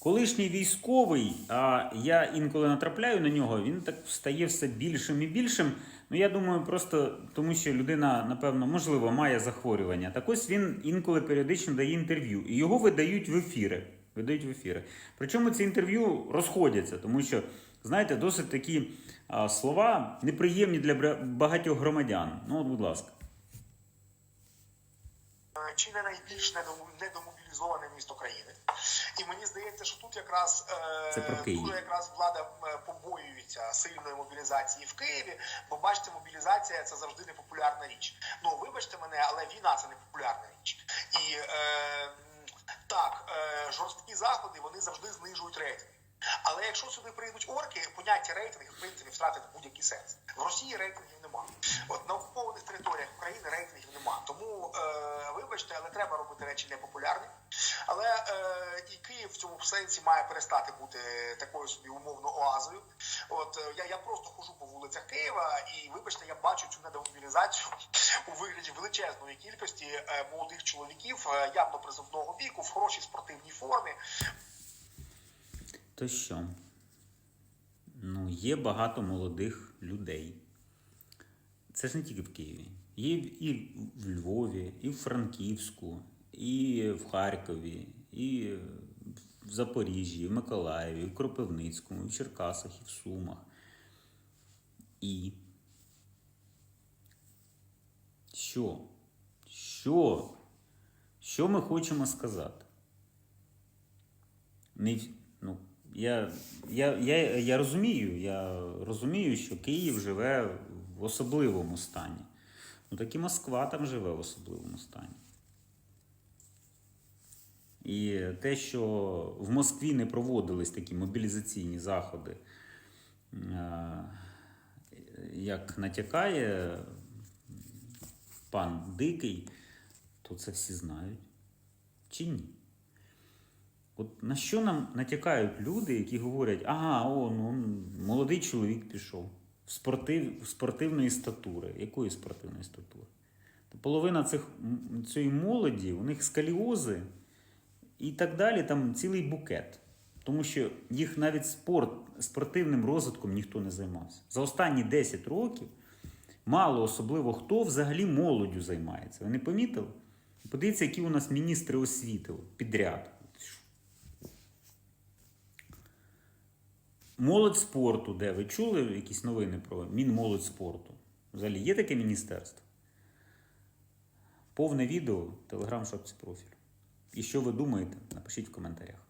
Колишній військовий, а я інколи натрапляю на нього, він так стає все більшим і більшим. Ну я думаю, просто тому що людина, напевно, можливо, має захворювання. Так ось він інколи періодично дає інтерв'ю, і його видають в ефіри. Видають в ефіри. Причому ці інтерв'ю розходяться, тому що, знаєте, досить такі а, слова неприємні для багатьох громадян. Ну, от, будь ласка. Е, чи не найбільш недомобілізоване місто країни. І мені здається, що тут якраз е, Це про Київ. дуже якраз влада побоюється сильної мобілізації в Києві. Бо бачите, мобілізація це завжди непопулярна річ. Ну вибачте мене, але війна це непопулярна річ. І е, так, е, жорсткі заходи вони завжди знижують рейтинг. Але якщо сюди прийдуть орки, поняття рейтинг в принципі втратить будь-який сенс. В Росії рейтингів нема. От на України рейтингів нема. Тому е, вибачте, але треба робити речі непопулярні. Але е, і Київ в цьому сенсі має перестати бути такою собі умовно оазою. От е, я, я просто хожу по вулицях Києва, і вибачте, я бачу цю недомобілізацію у вигляді величезної кількості е, молодих чоловіків, е, явно призовного віку, в хорошій спортивній формі. То що? Ну, є багато молодих людей. Це ж не тільки в Києві. Є і в Львові, і в Франківську, і в Харкові, і в Запоріжжі, і в Миколаєві, і в Кропивницькому, і в Черкасах, і в Сумах. І. Що? Що? Що ми хочемо сказати? не ну, я, я, я, я розумію, я розумію, що Київ живе в особливому стані. Ну так і Москва там живе в особливому стані. І те, що в Москві не проводились такі мобілізаційні заходи, е, як натякає пан Дикий, то це всі знають. Чи ні? От на що нам натякають люди, які говорять, ага, о, ну молодий чоловік пішов спортив, спортивної статури. Якої спортивної статури? Та половина цих, цієї молоді, у них скаліози і так далі, там цілий букет. Тому що їх навіть спорт, спортивним розвитком ніхто не займався. За останні 10 років мало особливо хто взагалі молоддю займається. Ви не помітили? Подивіться, які у нас міністри освіти підряд. Молодь спорту, де ви чули якісь новини про Мінмолодь спорту? Взагалі є таке міністерство? Повне відео телеграм-шапці профіль. І що ви думаєте? Напишіть в коментарях.